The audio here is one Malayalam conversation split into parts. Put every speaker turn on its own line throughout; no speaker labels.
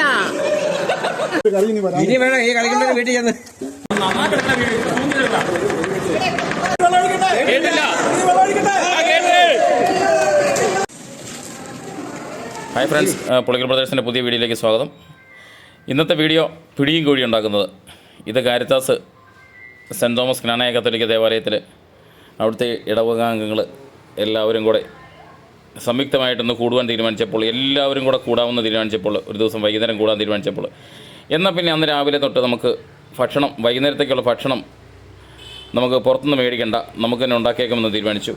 കളിക്കണ്ട
ഇനി വേണം ഈ കളിക്കേണ്ട വീട്ടിൽ ചെന്ന്.
ഹായ് ഫ്രണ്ട്സ് പൊളിക്കൽ പ്രദേശത്തിന്റെ പുതിയ വീഡിയോയിലേക്ക് സ്വാഗതം. ഇന്നത്തെ വീഡിയോ പിടിയും കോഴി ഉണ്ടാക്കുന്നത്. ഇത് കാരിത്താസ് സെന്റ് തോമസ് ജ്ഞാനായ കത്തോലിക്ക ദേവാലയത്തിൽ അവിടുത്തെ ഇടവകാംഗങ്ങൾ എല്ലാവരും കൂടെ സംയുക്തമായിട്ടൊന്ന് കൂടുവാൻ തീരുമാനിച്ചപ്പോൾ എല്ലാവരും കൂടെ കൂടാമെന്ന് തീരുമാനിച്ചപ്പോൾ ഒരു ദിവസം വൈകുന്നേരം കൂടാൻ തീരുമാനിച്ചപ്പോൾ. എന്നാൽ പിന്നെ അന്ന് രാവിലെ തൊട്ട് നമുക്ക് ഭക്ഷണം വൈകുന്നേരത്തേക്കുള്ള ഭക്ഷണം നമുക്ക് പുറത്തുനിന്ന് മേടിക്കേണ്ട നമുക്ക് തന്നെ ഉണ്ടാക്കിയേക്കുമെന്ന് തീരുമാനിച്ചു.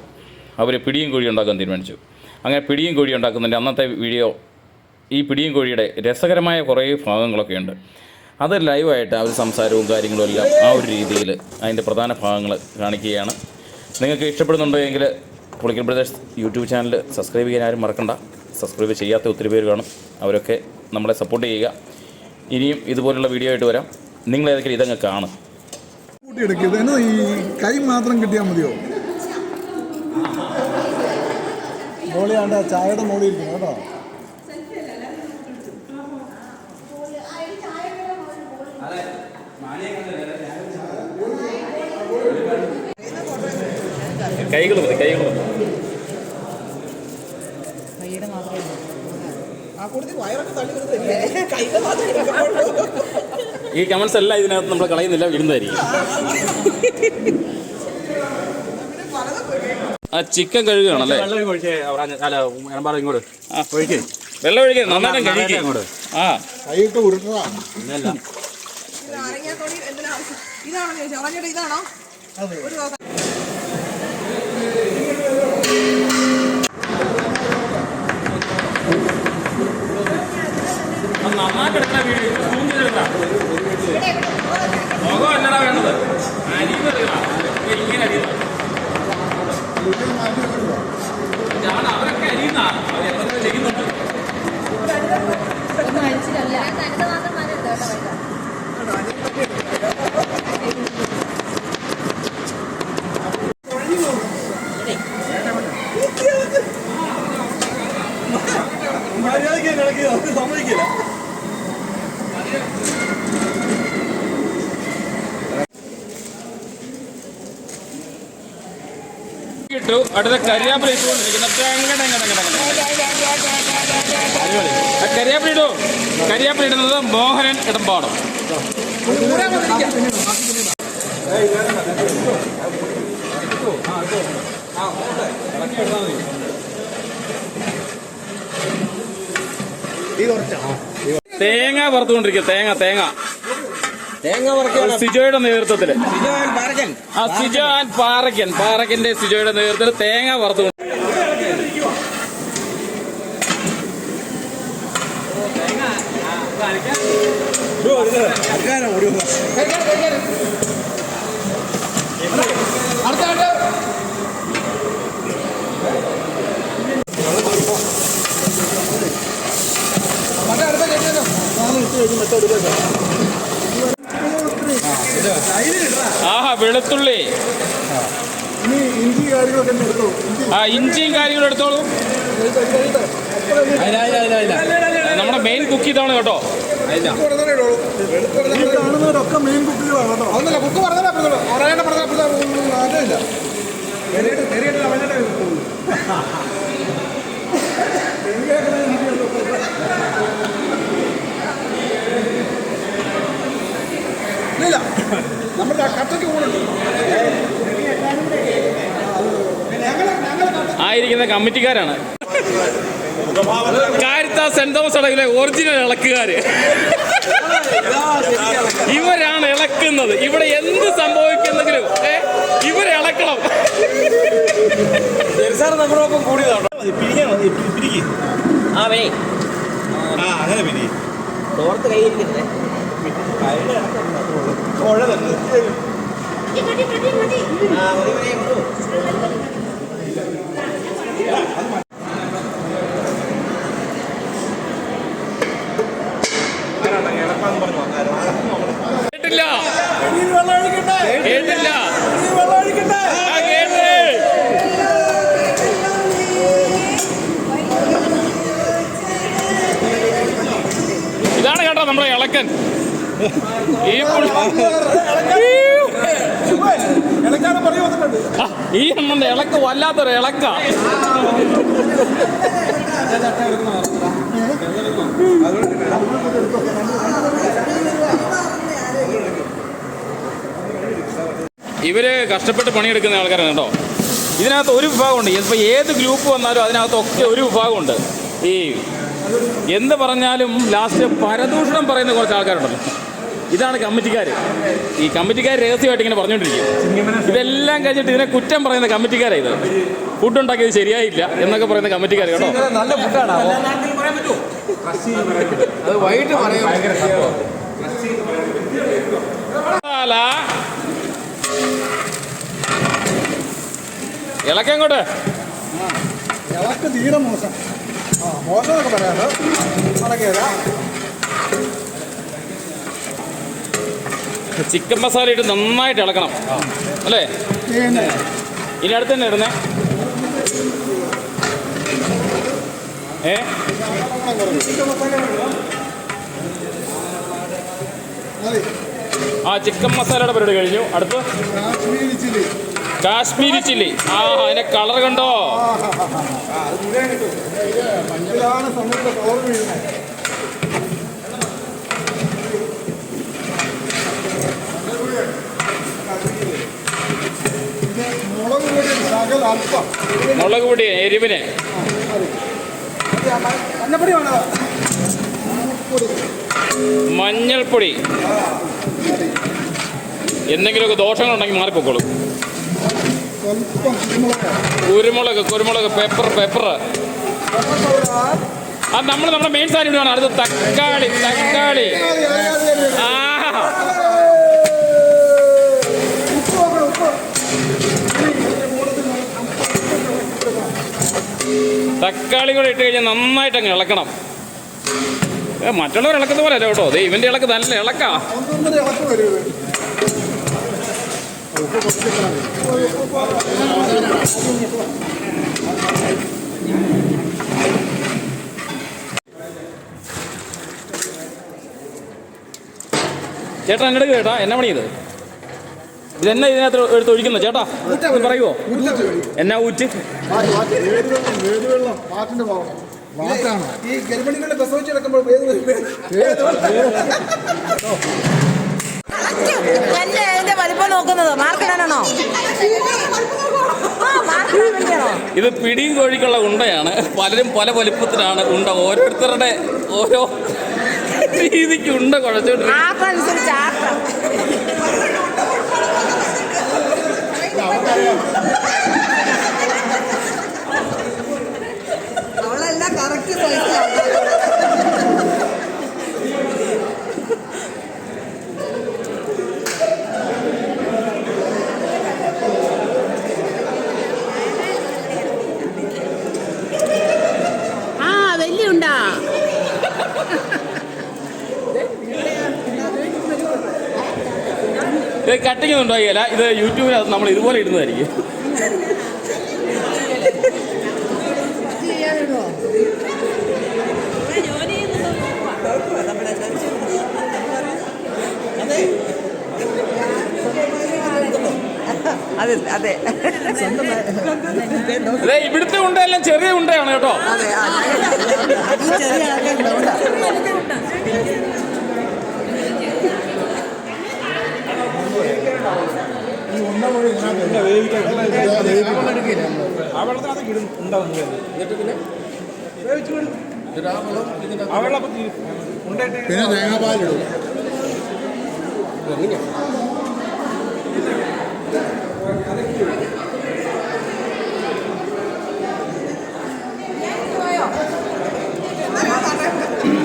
അവർ പിടിയും കോഴി ഉണ്ടാക്കാൻ തീരുമാനിച്ചു. അങ്ങനെ പിടിയും കോഴി ഉണ്ടാക്കുന്നതിന്റെ അന്നത്തെ വീഡിയോ ഈ പിടിയും കോഴിയുടെ രസകരമായ കുറേ ഭാഗങ്ങളൊക്കെ ഉണ്ട്. അത് ലൈവായിട്ട് ഒരു സംസാരവും കാര്യങ്ങളും എല്ലാം ആ ഒരു രീതിയിൽ അതിന്റെ പ്രധാന ഭാഗങ്ങൾ കാണിക്കുകയാണ്. നിങ്ങൾക്ക് ഇഷ്ടപ്പെടുന്നുണ്ടോ എങ്കിൽ Pulickal brothers YouTube channel subscribe ചെയ്യാൻ ആരും മറക്കണ്ട. സബ്സ്ക്രൈബ് ചെയ്യാത്ത ഒത്തിരി പേര് കാണും. അവരൊക്കെ നമ്മളെ സപ്പോർട്ട് ചെയ്യുക. ഇനിയും ഇതുപോലുള്ള വീഡിയോ ആയിട്ട് വരാം. നിങ്ങൾ ഏതൊക്കെ ഇതങ്ങ് കാണും
ഈ കൈ മാത്രം കിട്ടിയാൽ മതിയോ? മോളിയാണ്ട് ചായയുടെ മോളിയിരിക്കുന്നു കേട്ടോ.
കൈകൾ മതി കൈകൾ മതി. ഈ കമന്റ്സ് എല്ലാം ഇതിനകത്ത് നമ്മൾ കളയുന്നില്ല ഇടുന്നതായിരിക്കും ആ ചിക്കൻ കഴുകുകയാണല്ലേ?
വെള്ളം
ഒഴിക്കുക നന്നായിട്ട് കഴിക്കുക.
അങ്ങോട്ട്.
ആ.
കൈയിട്ട്?
ഇതാണോ
നന്നായിട്ട് എടുക്കുന്ന വീഡിയോ സൂം ചെയ്തെടുക്കാം. മുഖം എന്നടാ വേണ്ടത്. അരിയും എടുക്കണം. ഇങ്ങനെ അരിയണം. ഞാൻ അവരൊക്കെ അരിയുന്ന അവർ എന്തൊക്കെ ചെയ്യുന്നുണ്ട്? ഇട്ടു അടുത്ത കരിയാപ്പില ഇട്ടുകൊണ്ടിരിക്കുന്നത് കരിയാപ്പില ഇടൂ. കരിയാപ്പില ഇടുന്നത് മോഹനൻ ഇടമ്പാടം. തേങ്ങ വറുത്തുകൊണ്ടിരിക്കുക. തേങ്ങ തേങ്ങ.
തേങ്ങ വറക്കണം
സിജോയുടെ നേതൃത്വത്തിൽ
പാരക്കൻ
ആ സിജോ ആൻഡ് പാറയ്ക്കൻ പാറക്കന്റെ സിജോയുടെ നേതൃത്വത്തിൽ തേങ്ങ വറുത്തു അടുത്ത വെളുത്തുള്ളി
ഇനി ഇഞ്ചി വെളുത്തുള്ളി.
ആ ഇഞ്ചിയും കാര്യങ്ങളും എടുത്തോളൂ. നമ്മുടെ മെയിൻ കുക്ക് ഇതാണ് കേട്ടോ.
കാണുന്നവരൊക്കെ മെയിൻ കേട്ടോ. ഒന്നല്ല കുക്ക് പറഞ്ഞാൽ പറയേണ്ട പറഞ്ഞ
ആയിരിക്കുന്ന കമ്മിറ്റിക്കാരാണ്. കാരിത്ത സെന്റ് തോമസ് അടകിലെ ഒറിജിനൽ ഇളക്കുകാര്. ഇവരാണ് ഇളക്കുന്നത്. ഇവിടെ എന്ത് സംഭവിക്കുന്നെങ്കിലും ഏ, ഇവരെ ഇളക്കണം.
നമ്മളൊപ്പം കൂടിയതാണോ? ആ
ആ അങ്ങനെ പിരി
തോർത്ത് കൈ ഇരിക്കുന്നത് ആ മതി മതി.
ഇതാണ് കേട്ടോ നമ്മുടെ ഇളക്കൻ. ഈ ഈ എണ്ണന്റെ ഇളക്ക് വല്ലാത്തൊരു ഇളക്ക. ഇവർ കഷ്ടപ്പെട്ട് പണിയെടുക്കുന്ന ആൾക്കാരാണ് കേട്ടോ. ഇതിനകത്ത് ഒരു വിഭാഗമുണ്ട്. ഇപ്പം ഏത് ഗ്രൂപ്പ് വന്നാലും അതിനകത്തൊക്കെ ഒരു വിഭാഗമുണ്ട്. ഈ എന്ത് പറഞ്ഞാലും ലാസ്റ്റ് പരദൂഷണം പറയുന്ന കുറച്ച് ആൾക്കാരുണ്ടല്ലോ. ഇതാണ് കമ്മിറ്റിക്കാർ ഈ കമ്മിറ്റിക്കാർ രഹസ്യമായിട്ട് ഇങ്ങനെ പറഞ്ഞുകൊണ്ടിരിക്കും. ഇതെല്ലാം കഴിഞ്ഞിട്ട് ഇതിനെ കുറ്റം പറയുന്ന കമ്മിറ്റിക്കാരാണ് ഇത്. ഫുഡ് ഉണ്ടാക്കിയത് ശരിയായില്ല എന്നൊക്കെ പറയുന്ന കമ്മിറ്റിക്കാർ കേട്ടോ.
നല്ല ഫുഡാണ് അത് വൈകിട്ട് പറയാം
അല്ല ഇളക്കങ്ങോട്ട്
ഇളക്ക് തീരെ മോശം. ആ മോശം എന്നൊക്കെ പറയാമോ നടക്കുകയില്ല
ചിക്കൻ മസാല ഇട്ട് നന്നായിട്ട് ഇളക്കണം. അല്ലേ? ഇനി അടുത്ത് തന്നെ ഇടുന്നേ. ഏ? ആ ചിക്കൻ മസാലയുടെ പരിപാടി കഴിഞ്ഞു. അടുത്ത്?
കാശ്മീരി ചില്ലി.
കാശ്മീരി ചില്ലി. ആ അതിന്റെ കളർ കണ്ടോ?
മുളക് പൊടി
എരിവിന്. മഞ്ഞൾപ്പൊടി. എന്തെങ്കിലുമൊക്കെ ദോഷങ്ങളുണ്ടെങ്കിൽ മാറിപ്പോക്കോളൂ.
കുരുമുളക്
കുരുമുളക് പേപ്പർ പേപ്പർ ആ നമ്മൾ നമ്മുടെ മെയിൻ സാധനം ഇടുകയാണ് അടുത്ത് തക്കാളി തക്കാളി. ആ. തക്കാളി കൂടെ ഇട്ട് കഴിഞ്ഞാൽ നന്നായിട്ട് അങ്ങ് ഇളക്കണം മറ്റുള്ളവർ ഇളക്കുന്ന പോലെ അല്ല കേട്ടോ. ദേ ഇവന്റെ ഇളക്ക് നല്ല ഇളക്കാ.
ഇളക്കം വരും ഇത്
ചേട്ടാ. എന്നാ പണിയത്? ഇതെന്നാ ഇതിനകത്ത് എടുത്ത് ഒഴിക്കുന്നു? ചേട്ടാ പറയുവോ? എന്നാ ഊറ്റ്?
ഈ ഗർഭിണികളുടെ പ്രസവിച്ചെടുക്കുമ്പോൾ
എന്നെ അതിന്റെ വലിപ്പം നോക്കുന്നത് മാർക്കിടാനാണോ
ഇത് പിടിയും കോഴിക്കുള്ള ഉണ്ടയാണ്. പലരും പല വലിപ്പത്തിലാണ് ഉണ്ട. ഓരോരുത്തരുടെ ഓരോ രീതിക്ക് ഉണ്ട കുഴച്ചോണ്ട്
ആക്കം. അനുസരിച്ച്
ഇത് കട്ടിങ് ഒന്നും ഉണ്ടാകില്ല ഇത് യൂട്യൂബിനകത്ത് നമ്മൾ ഇതുപോലെ ഇടുന്നതായിരിക്കും.
അതെ അതെ.
അതെ ഇവിടുത്തെ ഉണ്ടെല്ലാം ചെറിയ ഉണ്ടയാണ് കേട്ടോ.
അതെ ചെറിയ
പിന്നെ. ഉണ്ടായിട്ട്
പിന്നെ തേങ്ങാപ്പാലിടും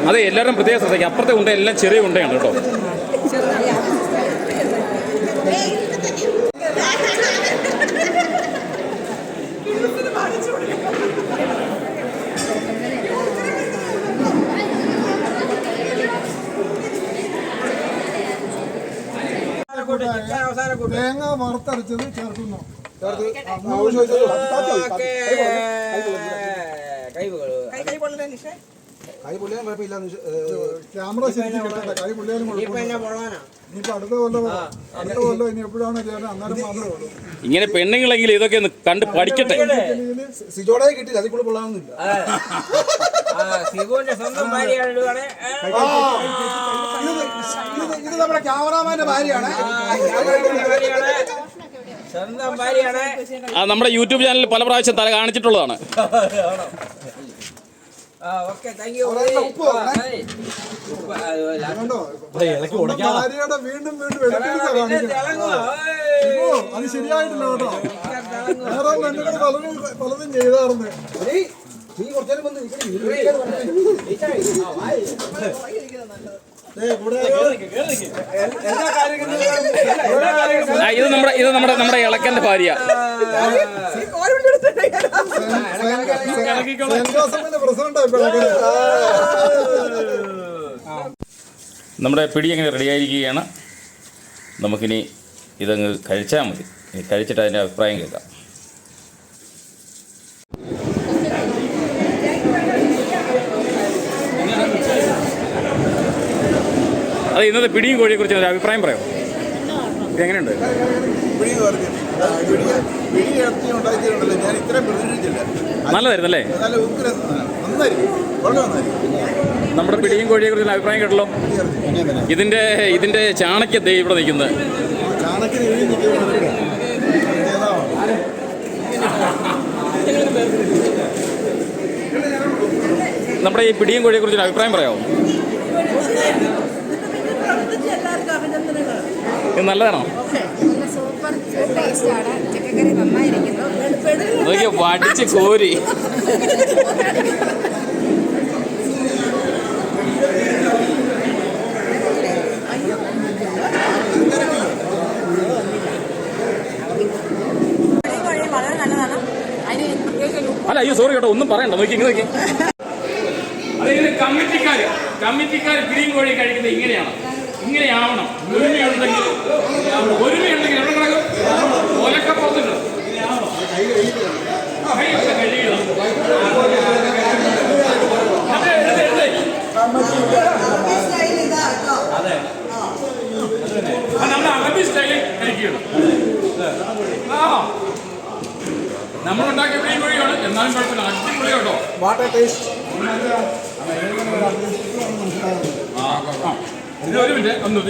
അതെ എല്ലാവരും പ്രത്യേകം ശ്രദ്ധിക്കുക അപ്പുറത്തെ ഉണ്ട എല്ലാം ചെറിയ ഉണ്ടയാണ് കേട്ടോ
തേങ്ങ വറുത്തരച്ചത് ചേർക്കുന്നു
ഓക്കേ. കൈ
കൈ കൈ പൊള്ളലേ നിഷേ
കൈ പൊള്ളിയാൻ കുഴപ്പമില്ലാന്ന് വെച്ച്, ചേർക്കുന്നു.
ക്യാമറ ശരിക്കും കിട്ടണ്ട കൈ പുള്ളിയാലും കുഴപ്പമില്ല ഇനിയിപ്പോ അടുത്ത കൊല്ലം അടുത്ത കൊല്ലം ഇനി എപ്പോഴാണ് ചെയ്യുന്നത് അന്നേരം മാത്രമേ ഉള്ളൂ.
ഇങ്ങനെ പെണ്ണുങ്ങളെങ്കിലും ഇതൊക്കെ ഒന്ന് കണ്ട് പഠിക്കട്ടെ.
സിജോടെ കിട്ടില്ല അതിൽ കൂടെ കൊള്ളാമെന്നില്ല
സ്വന്തം ഭാര്യയാണ് ഇടുവാണ്
ഇത് നമ്മുടെ ക്യാമറാമാന്റെ ഭാര്യയാണ്.
ആ നമ്മുടെ യൂട്യൂബ് ചാനലിൽ പല പ്രാവശ്യം തല കാണിച്ചിട്ടുള്ളതാണ്.
വീണ്ടും വീണ്ടും അത് ശരിയായിട്ടില്ല കേട്ടോ. വേറെ എന്നെ കൂടെ പലരും പലതും ചെയ്തായിരുന്നു.
എടീ, നീ കുറച്ചേരം വന്ന് നിൽക്കണേ. ഇത്
നമ്മുടെ ഇത് നമ്മുടെ നമ്മുടെ ഇളക്കന്റെ ഭാര്യ. നമ്മുടെ പിടി അങ്ങനെ റെഡിയായിരിക്കുകയാണ് നമുക്കിനി ഇതങ്ങ് കഴിച്ചാൽ മതി. ഇനി കഴിച്ചിട്ട് അതിന്റെ അഭിപ്രായം കേൾക്കാം. അത് ഇന്നത്തെ പിടിയും കോഴിയെ കുറിച്ച് ഒരു അഭിപ്രായം പറയാം? എങ്ങനെയുണ്ട് നല്ലതായിരുന്നല്ലേ? നമ്മുടെ പിടിയും കോഴിയെ കുറിച്ചുള്ള അഭിപ്രായം കേട്ടല്ലോ. ഇതിന്റെ ഇതിന്റെ ചാണക്യ ദൈവം ഇവിടെ നിൽക്കുന്നത്. നമ്മുടെ ഈ പിടിയും കോഴിയെ കുറിച്ചുള്ള അഭിപ്രായം പറയാമോ നല്ലതാണോ?
നല്ല സൂപ്പർ ടേസ്റ്റ് ആണ്. ചിക്കക്കറി നന്നായിരിക്കുന്നു.
പെടുകൾ
വടിച്ച് കോരി. അല്ല അയ്യോ സോറി കേട്ടോ ഒന്നും പറയണ്ട. നോക്കി നോക്കി. അതായത് കമ്മിറ്റിക്കാർ കമ്മിറ്റിക്കാർ പിടിയും കോഴി കഴിക്കുന്നത് ഇങ്ങനെയാണ്. ഇങ്ങനെയാവണം. ഒരുമയുണ്ടെങ്കിൽ ഒരുമയുണ്ടെങ്കിൽ എവിടെ കിടക്കും? ഓലക്കപ്പുറത്തുണ്ട് കൈയൊക്കെ കഴുകിയതാ. അതെ, നമ്മുടെ അറബി സ്റ്റൈലിൽ കഴിക്കണം ആ. നമ്മളുണ്ടാക്കിയ പിടിയും കോഴിയാണ്. എന്നാലും കുഴപ്പമില്ല. അടിപൊളി കേട്ടോ.
വാട്ടർ ടേസ്റ്റ്
ഇത് ഒരു മിനിറ്റ് ഒന്ന്